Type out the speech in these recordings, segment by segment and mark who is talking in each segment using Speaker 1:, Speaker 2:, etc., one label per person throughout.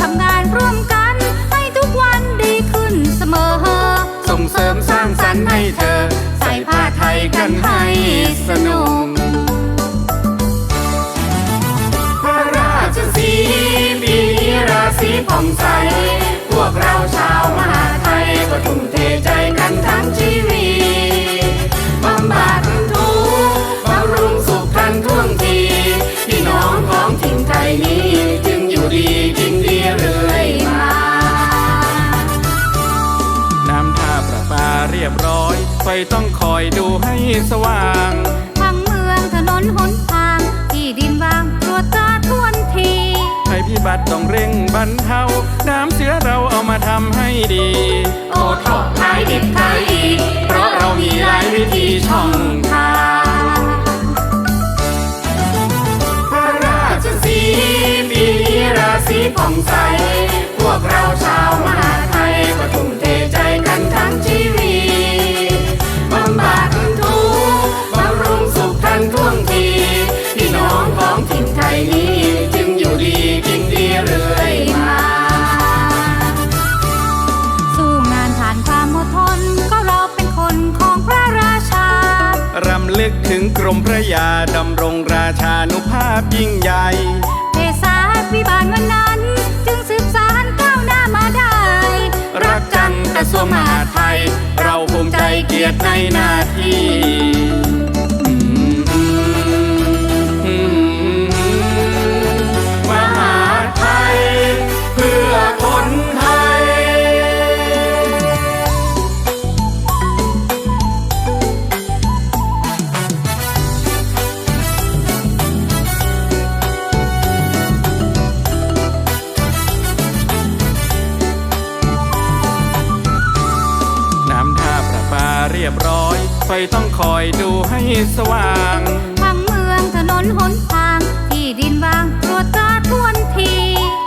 Speaker 1: ทำงานร่วมกัน ให้ทุกวันดีขึ้นเสมอ
Speaker 2: ส่งเสริมสร้างสรรค์ให้เธอ ใส่ผ้าไทยกันให้สนุก
Speaker 3: พระราชสีปีนี้ราศีผ่องใส พวกเราชาวมหาไทยก็ทุ่มเทใจกันทั้งชี ย
Speaker 2: บร้อย ไฟต้องคอยดูให้สว่าง
Speaker 1: ทั้งเมืองถนนหนทาง ที่ดินว่างตรวจตราทวนที
Speaker 2: ภัยพิบัติต้องเร่งบรรเทา น้ำเสือเราเอามาทำให้ดี
Speaker 3: โอท็อปขายดิบขายดีเพราะเรามีหลายวิธีช่องทางพระราชสีปีนี้ราศีผ่องใส กถึงกรม
Speaker 1: พระ
Speaker 2: ยาดำรงราชานุภาพยิ่งใหญ่
Speaker 1: เทศาพิบาลวันนั้น จึงสืบสารก้าวหน้ามาได้
Speaker 2: รักจังกระทรวงมหาดไทย เราภูมิใจเกียรติในหน้าที่ เรียบร้อย ไฟต้องคอยดูให้สว่าง
Speaker 1: ทั้งเมืองถนนหนทาง ที่ดินว่างตรวจตราทวนที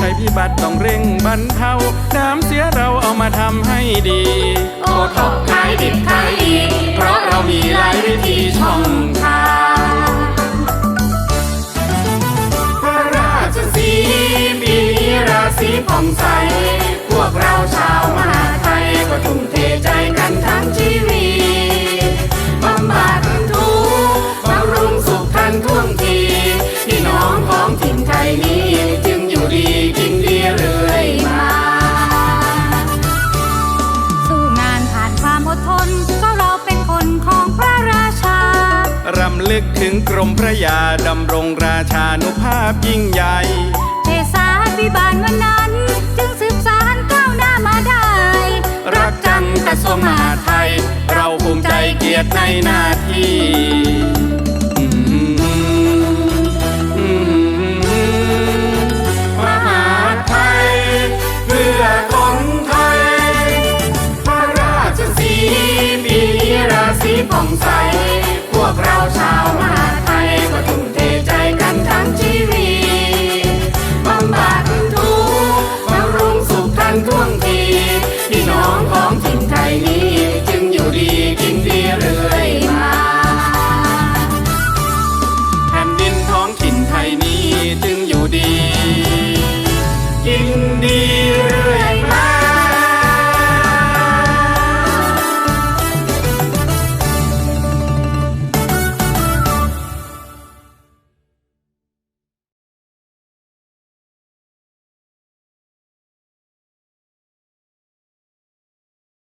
Speaker 2: ภัยพิบัติต้องเร่งบรรเทา น้ำเสียเราเอามาทำให้ดี
Speaker 3: โอท็อปขายดิบขายดี เพราะเรามีหลายวิธีช่องทางพระราชสีปีนี้ราศีผ่องใส
Speaker 2: ลึกถึงกรมพระยาดำรงราชานุภาพยิ่งใหญ่
Speaker 1: เทศาพิบาลวันนั้น จึงสืบสารก้าวหน้ามาได้
Speaker 2: รักจันกระทรวงมหาไทย เราภูมิใจเกียรติในหน้าที่ผ่องใส me.